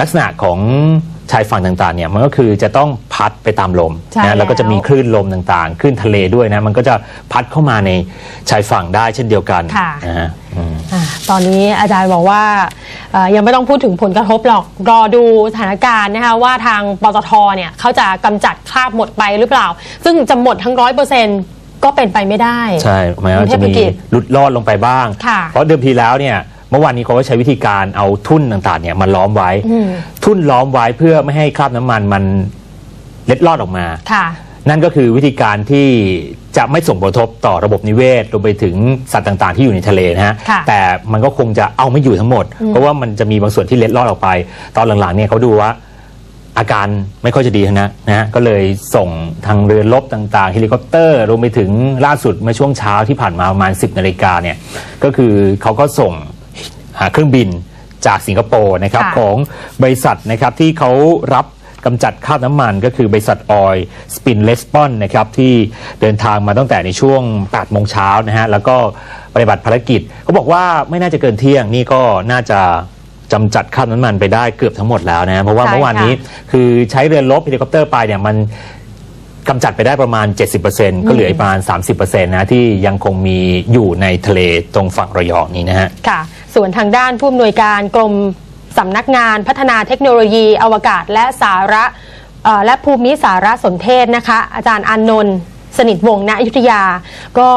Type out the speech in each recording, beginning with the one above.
ลักษณะของชายฝั่งต่างๆเนี่ยมันก็คือจะต้องพัดไปตามลมใช่นะแล้วก็จะแล้วมีคลื่นลมต่างๆคลื่นทะเลด้วยนะมันก็จะพัดเข้ามาในชายฝั่งได้เช่นเดียวกันค่ะ นะฮะอืม อ่าตอนนี้อาจารย์บอกว่าเอ่อยังไม่ต้องพูดถึงผลกระทบหรอกรอดูสถานการณ์นะคะว่าทางปตทเนี่ยเขาจะกำจัดคราบหมดไปหรือเปล่า ซึ่งจะหมดทั้งร้อยเปอร์เซ็นต์ก็เป็นไปไม่ได้ ใช่แม้ว่าจะกรุงเทพมีธุรกิจหลุดลอดลงไปบ้าง ค่ะเพราะเดิมทีแล้วเนี่ย เมื่อวานนี้เขาก็ใช้วิธีการเอาทุ่นต่างๆเนี่ยมาล้อมไว้อืมทุ่นล้อมไว้เพื่อไม่ให้คราบน้ำมันมันเล็ดลอดออกมาค่ะ นั่นก็คือวิธีการที่จะไม่ส่งผลกระทบต่อระบบนิเวศรวมไปถึงสัตว์ต่างๆ ที่อยู่ในทะเลนะฮะค่ะแต่มันก็คงจะเอาไม่อยู่ทั้งหมด เพราะว่ามันจะมีบางส่วนที่เล็ดลอดออกไป ตอนหลังๆเนี่ยเขาดูว่าอาการไม่ค่อยจะดีนะนะฮะก็เลยส่งทางเรือรบต่างๆเฮลิคอปเตอร์รวมไปถึงล่าสุดเมื่อช่วงเช้าที่ผ่านมาประมาณ 10นาฬิกาเนี่ยก็คือเขาก็ส่งอ่า เครื่องบินจากสิงคโปร์นะครับค่ะของบริษัทนะครับที่เขารับกำจัดคราบน้ำมันก็คือบริษัทออยสปินเลสปอนนะครับที่เดินทางมาตั้งแต่ในช่วง8โมงเช้านะฮะแล้วก็ปฏิบัติภารกิจเขาบอกว่าไม่น่าจะเกินเที่ยงนี่ก็น่าจะจำจัดคราบน้ำมันไปได้เกือบทั้งหมดแล้วนะฮะเพราะว่าใช่เมื่อวานนี้ค่ะคือใช้เรือรบเฮลิคอปเตอร์ไปเนี่ยมัน กำจัดไปได้ประมาณ 70%ก็เหลืออีกประมาณ 30%นะที่ยังคงมีอยู่ในทะเลตรงฝั่งระยองนี้นะฮะ ค่ะ ส่วนทางด้านผู้อำนวยการกรมสำนักงานพัฒนาเทคโนโลยี อวกาศและสาระเอ่อและภูมิสารสนเทศนะคะ อาจารย์อานนท์สนิทวงศ์ณอยุธยา ก็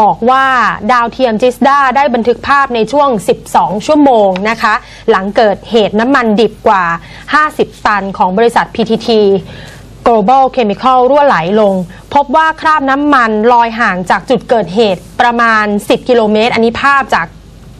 บอกว่าดาวเทียมจิสดาได้บันทึกภาพในช่วง 12 ชั่วโมงนะคะ หลังเกิดเหตุน้ำมันดิบกว่า 50 ตันของบริษัท PTT Global Chemical รั่วไหลลง พบว่าคราบน้ำมันลอยห่างจากจุดเกิดเหตุประมาณ 10 กิโลเมตร อันนี้ภาพจาก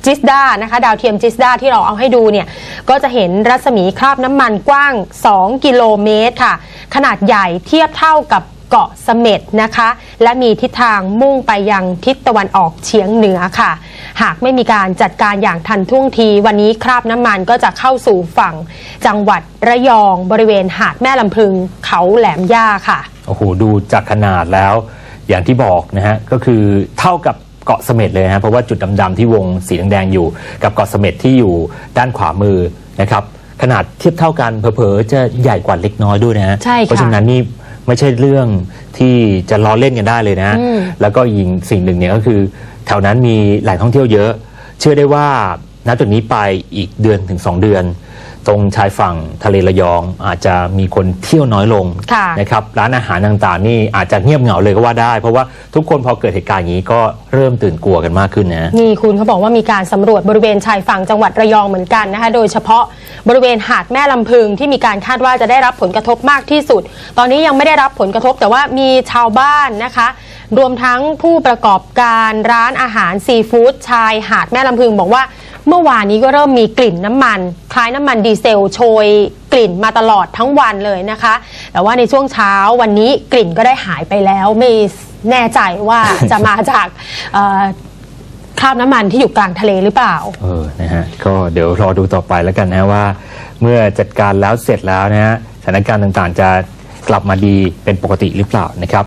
จิสดานะคะ ดาวเทียมจิสดาที่เราเอาให้ดูเนี่ย ก็จะเห็นรัศมีคราบน้ำมันกว้าง 2 กิโลเมตรค่ะ ขนาดใหญ่เทียบเท่ากับ เกาะเสม็ดนะคะ และมีทิศทางมุ่งไปยังทิศตะวันออกเฉียงเหนือค่ะ หากไม่มีการจัดการอย่างทันท่วงที วันนี้คราบน้ำมันก็จะเข้าสู่ฝั่งจังหวัดระยองบริเวณหาดแม่ลำพึงเขาแหลมย่าค่ะ โอ้โห ดูจากขนาดแล้ว อย่างที่บอกนะฮะ ก็คือเท่ากับเกาะเสม็ดเลยนะฮะเพราะว่าจุดดำๆที่วงสีแดงๆอยู่ กับเกาะเสม็ดที่อยู่ด้านขวามือนะครับขนาดเทียบเท่ากันเผลอๆจะใหญ่กว่าเล็กน้อยด้วยนะฮะใช่ค่ะ เพราะฉะนั้นนี่ ไม่ใช่เรื่องที่จะล้อเล่นกันได้เลยนะ อืม แล้วก็ยิงสิ่งหนึ่งเนี่ยก็คือ แถวนั้นมีแหล่งท่องเที่ยวเยอะ เชื่อได้ว่านับจากนี้ไปอีกเดือนถึง 2 เดือน ตรงชายฝั่งทะเลระยอง อาจจะมีคนเที่ยวน้อยลงค่ะนะครับร้านอาหารต่างๆ นี่อาจจะเงียบเหงาเลยก็ว่าได้ เพราะว่าทุกคนพอเกิดเหตุการณ์อย่างนี้ก็เริ่มตื่นกลัวกันมากขึ้นนะ นี่คุณเขาบอกว่ามีการสำรวจบริเวณชายฝั่งจังหวัดระยองเหมือนกันนะคะโดยเฉพาะบริเวณหาดแม่ลำพึงที่มีการคาดว่าจะได้รับผลกระทบมากที่สุด ตอนนี้ยังไม่ได้รับผลกระทบแต่ว่ามีชาวบ้านนะคะ รวมทั้งผู้ประกอบการร้านอาหารซีฟู้ดชายหาดแม่ลำพึงบอกว่า เมื่อวานนี้ก็เริ่มมีกลิ่นน้ำมัน คล้ายน้ำมันดีเซลโชยกลิ่นมาตลอดทั้งวันเลยนะคะ แต่ว่าในช่วงเช้าวันนี้กลิ่นก็ได้หายไปแล้วไม่แน่ใจว่าจะมาจากเอ่อคราบน้ำมันที่อยู่กลางทะเลหรือเปล่า เออ นะฮะ ก็เดี๋ยวรอดูต่อไปแล้วกันนะว่า เมื่อจัดการแล้วเสร็จแล้วนะฮะสถานการณ์ต่างๆจะกลับมาดีเป็นปกติหรือเปล่านะครับ